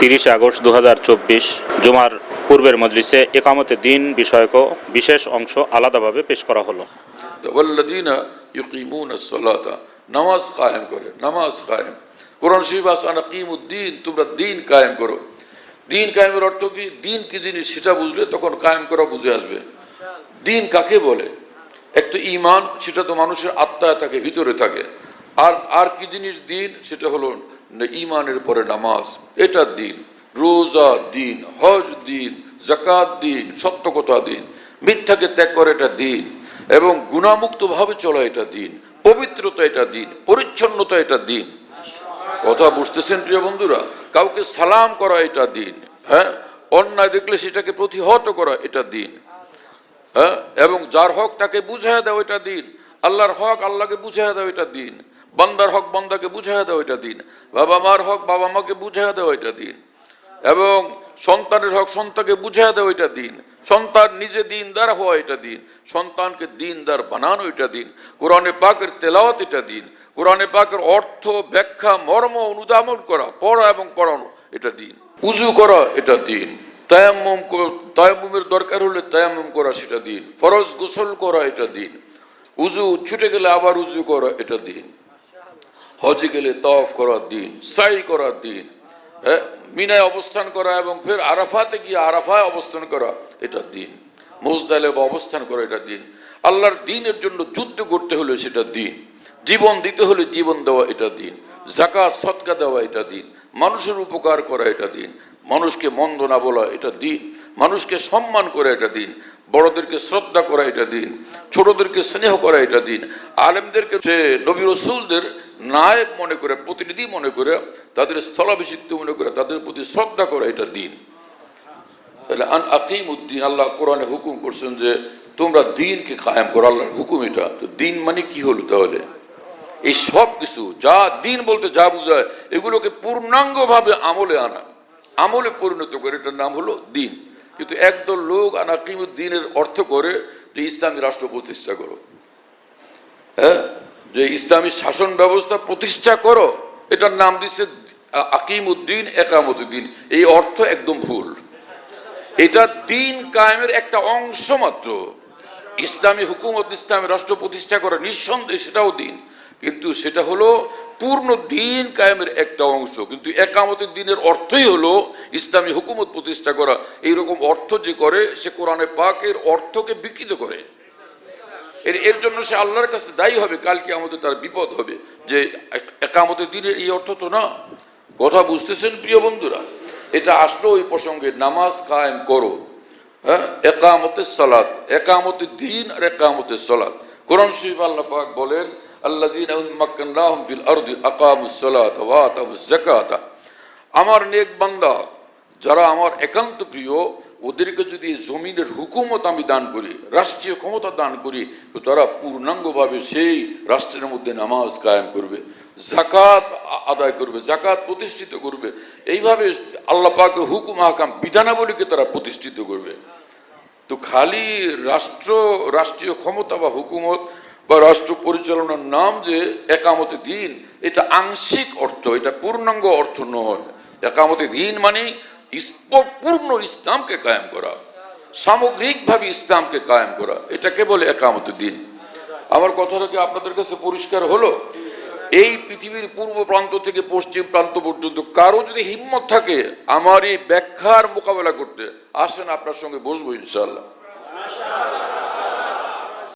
তিরিশ আগস্ট দু হাজার চব্বিশ, জুমার পূর্বের মজলিসে একামতে দিন বিষয়ক বিশেষ অংশ আলাদাভাবে পেশ করা হলো। নামাজ কায়েম করে, নামাজ কায়েম। কোরআন শরীফ আসানা কিমুদ্দিন তোমরা দিন কায়েম করো। দিন কায়েমের অর্থ কি? দিন কি জিনিস সেটা বুঝলে তখন কায়েম করা বুঝে আসবে। দিন কাকে বলে? এক তো ইমান সেটা তো মানুষের আত্মায় থাকে, ভিতরে থাকে। আর আর কি জিনিস দিন? সেটা হলো ইমানের পরে নামাজ। এটা দিন। রোজা দিন, হজ দিন জাকাত দিন সত্যকতা দিন। মিথ্যাকে ত্যাগ করে এটা দিন। এবং গুণামুক্ত ভাবে চলা এটা দিন। পবিত্রতা এটা দিন। পরিচ্ছন্নতা এটা দিন। কথা বুঝতেছেন প্রিয় বন্ধুরা? কাউকে সালাম করা এটা দিন। হ্যাঁ? অন্যায় দেখলে সেটাকে প্রতিহত করা এটা দিন। হ্যাঁ? এবং যার হক তাকে বুঝাইয়া দাও এটা দিন। আল্লাহর হক আল্লাহকে বুঝাইয়া দাও এটা দিন। বান্দার হক বান্দাকে বুঝাইয়া দাও এটা দিন বাবা মার হক বাবা মাকে বুঝাইয়া দাও এটা দিন এবং সন্তানের হক সন্তানকে বুঝাইয়া দাও এটা দিন সন্তান নিজে দিনদার হওয়া এটা দিন সন্তানকে দিনদার বানানো এটা দিন কোরআনে পাকের তেলাওয়াত এটা দিন কোরআনে পাকের অর্থ ব্যাখ্যা মর্ম অনুধাবন করা পড়া এবং পড়ানো এটা দিন উজু করা এটা দিন তায়াম্মুম তায়াম্মুমের দরকার হলে তায়াম্মুম করা সেটা দিন ফরজ গোসল করা এটা দিন উজু ছুটে গেলে আবার উজু করা এটা দিন হজে গেলে তফ করার দিন, সাই করার দিন হ্যাঁ মিনায় অবস্থান করা এবং ফের আরাফাতে গিয়ে আরাফায় অবস্থান করা, এটা দিন। মোজদালে বা অবস্থান করা, এটা দিন। আল্লাহর দিনের জন্য যুদ্ধ করতে হলে সেটা দিন। জীবন দিতে হলে জীবন দেওয়া, এটা দিন। জাকাত সৎকা দেওয়া, এটা দিন। মানুষের উপকার করা, এটা দিন। মানুষকে মন্দ না বলা, এটা দিন। মানুষকে সম্মান করা, এটা দিন। বড়দেরকে শ্রদ্ধা করা, এটা দিন। ছোটদেরকে স্নেহ করা, এটা দিন। আলেমদেরকে নবী রসুলদের নায়ক মনে করে, প্রতিনিধি মনে করে, তাদের স্থলাভিষিক্ত মনে করে, তাদের প্রতি শ্রদ্ধা করা এটা দিন। তাহলে আন আকিম উদ্দিন, আল্লাহ কোরআনে হুকুম করছেন যে, তোমরা দিনকে কায়েম করো, আল্লাহর হুকুম এটা। তো দিন মানে কি হলো তাহলে? এই সব কিছু যা দিন বলতে যা বোঝায়, এগুলোকে পূর্ণাঙ্গভাবে আমলে আনা। আমলে পরিণত করে, এটার নাম হলো দিন। কিন্তু একদল লোক আনাকিমুদ্দিনের অর্থ করে যে, ইসলামী রাষ্ট্র প্রতিষ্ঠা করো। হ্যাঁ? যে ইসলামী শাসন ব্যবস্থা প্রতিষ্ঠা করো, এটার নাম দিচ্ছে আকিম উদ্দিন একামতুদ্দিন এই অর্থ একদম ভুল। এটা দিন কায়েমের একটা অংশ মাত্র। ইসলামী হুকুমত, ইসলামী রাষ্ট্র প্রতিষ্ঠা করা নিঃসন্দেহে সেটাও দিন। কিন্তু সেটা হলো পূর্ণ দিন কায়েমের একটা অংশ। কিন্তু একামতের দিনের অর্থই হলো ইসলামী হুকুমত প্রতিষ্ঠা করা। এইরকম অর্থ যে করে, সে কোরআনে পাকের অর্থকে বিকৃত করে। এর এর জন্য সে আল্লাহর কাছে দায়ী হবে কালকে আমাদের তার বিপদ হবে। যে এক- একামতের দিনের এই অর্থ তো না। কথা বুঝতেছেন প্রিয় বন্ধুরা? এটা আসলো ওই প্রসঙ্গে, নামাজ কায়েম করো। হ্যাঁ? একামতের সালাত, একামতের দিন আর একামতের সালাত। কোরআন শরীফ আল্লাহ পাক বলেন, আল্লাযীনা মাক্কানাহুম ফিল আরদি আকামুস সালাতা ওয়া আতাউজ যাকাতা। আমার নেক বান্দা, যারা আমার একান্ত প্রিয় ওদেরকে যদি জমিনের হুকুমত আমি দান করি, রাষ্ট্রীয় ক্ষমতা দান করি, তো তারা পূর্ণাঙ্গভাবে সেই রাষ্ট্রের মধ্যে নামাজ কায়েম করবে জাকাত আদায় করবে জাকাত প্রতিষ্ঠিত করবে। এইভাবে আল্লাহ হুকুম, হাকাম, বিধানাবলীকে তারা প্রতিষ্ঠিত করবে। তো খালি রাষ্ট্র, রাষ্ট্রীয় ক্ষমতা বা হুকুমত বা রাষ্ট্র পরিচালনার নাম যে একামতে দিন, এটা আংশিক অর্থ, এটা পূর্ণাঙ্গ অর্থ নয়। একামতে দিন মানে পূর্ণ ইসলামকে কায়েম করা, সামগ্রিকভাবে ইসলামকে কায়েম করা এটাকে বলে একামত দিন। আমার কথাটা কি আপনাদের কাছে পরিষ্কার হলো, এই পৃথিবীর পূর্ব প্রান্ত থেকে পশ্চিম প্রান্ত পর্যন্ত কারও যদি হিম্মত থাকে, আমার এই ব্যাখ্যার মোকাবেলা করতে, আসেন আপনার সঙ্গে বসবো ইনশাল্লাহ